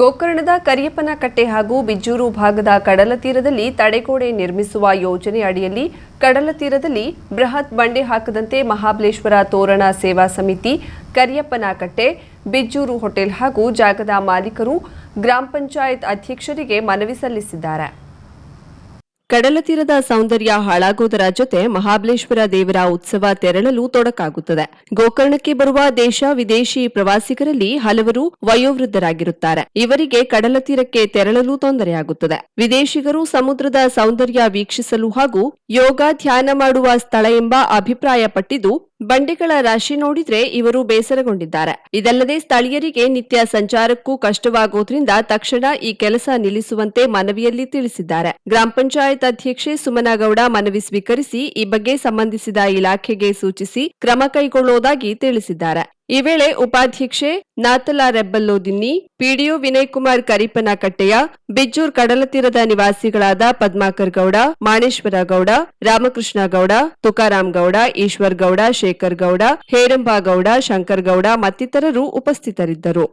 ಗೋಕರ್ಣದ ಕರಿಯಪ್ಪನ ಕಟ್ಟೆ ಹಾಗೂ ಬಿಜ್ಜೂರು ಭಾಗದ ಕಡಲ ತೀರದಲ್ಲಿ ತಡೆಗೋಡೆ ನಿರ್ಮಿಸುವ ಯೋಜನೆ ಅಡಿಯಲ್ಲಿ ಕಡಲ ತೀರದಲ್ಲಿ ಬೃಹತ್ ಬಂಡೆ ಹಾಕದಂತೆ ಮಹಾಬಲೇಶ್ವರ ತೋರಣ ಸೇವಾ ಸಮಿತಿ ಕರಿಯಪ್ಪನ ಕಟ್ಟೆ ಬಿಜ್ಜೂರು ಹೋಟೆಲ್ ಹಾಗೂ ಜಾಗದ ಮಾಲೀಕರು ಗ್ರಾಮ ಪಂಚಾಯತ್ ಅಧ್ಯಕ್ಷರಿಗೆ ಮನವಿ ಸಲ್ಲಿಸಿದ್ದಾರೆ. ಕಡಲ ತೀರದ ಸೌಂದರ್ಯ ಹಾಳಾಗುವುದರ ಜೊತೆ ಮಹಾಬಲೇಶ್ವರ ದೇವರ ಉತ್ಸವ ತೆರಳಲು ತೊಡಕಾಗುತ್ತದೆ. ಗೋಕರ್ಣಕ್ಕೆ ಬರುವ ದೇಶ, ವಿದೇಶಿ ಪ್ರವಾಸಿಗರಲ್ಲಿ ಹಲವರು ವಯೋವೃದ್ಧರಾಗಿರುತ್ತಾರೆ. ಇವರಿಗೆ ಕಡಲ ತೀರಕ್ಕೆ ತೆರಳಲು ತೊಂದರೆಯಾಗುತ್ತದೆ. ವಿದೇಶಿಗರು ಸಮುದ್ರದ ಸೌಂದರ್ಯ ವೀಕ್ಷಿಸಲು ಹಾಗೂ ಯೋಗ, ಧ್ಯಾನ ಮಾಡುವ ಸ್ಥಳ ಎಂಬ ಅಭಿಪ್ರಾಯ ಪಟ್ಟಿದ್ದು ಬಂಡೆಗಳ ರಾಶಿ ನೋಡಿದ್ರೆ ಇವರು ಬೇಸರಗೊಂಡಿದ್ದಾರೆ. ಇದಲ್ಲದೆ ಸ್ಥಳೀಯರಿಗೆ ನಿತ್ಯ ಸಂಚಾರಕ್ಕೂ ಕಷ್ಟವಾಗುವುದರಿಂದ ತಕ್ಷಣ ಈ ಕೆಲಸ ನಿಲ್ಲಿಸುವಂತೆ ಮನವಿಯಲ್ಲಿ ತಿಳಿಸಿದ್ದಾರೆ. ಗ್ರಾಮ ಪಂಚಾಯತ್ ಅಧ್ಯಕ್ಷೆ ಸುಮನಗೌಡ ಮನವಿ ಸ್ವೀಕರಿಸಿ ಈ ಬಗ್ಗೆ ಸಂಬಂಧಿಸಿದ ಇಲಾಖೆಗೆ ಸೂಚಿಸಿ ಕ್ರಮ ಕೈಗೊಳ್ಳುವುದಾಗಿ ತಿಳಿಸಿದ್ದಾರೆ. ಈ ವೇಳೆ ಉಪಾಧ್ಯಕ್ಷೆ ನಾತಲಾ ರೆಬ್ಬಲ್ಲೋದಿನ್ನಿ ಪಿಡಿಒ ವಿನಯ್ ಕುಮಾರ್ ಕರಿಪನಕಟ್ಟೆಯ, ಬಿಜ್ಜೂರ್ ಕಡಲತೀರದ ನಿವಾಸಿಗಳಾದ ಪದ್ಮಾಕರ್ ಗೌಡ, ಮಾಣೇಶ್ವರ ಗೌಡ, ರಾಮಕೃಷ್ಣ ಗೌಡ ತುಕಾರಾಂ ಗೌಡ, ಈಶ್ವರ್ ಗೌಡ, ಶೇಖರ್ ಗೌಡ, ಹೇರಂಬಾ ಗೌಡ, ಶಂಕರ್ ಗೌಡ ಮತ್ತಿತರರು ಉಪಸ್ಥಿತರಿದ್ದರು.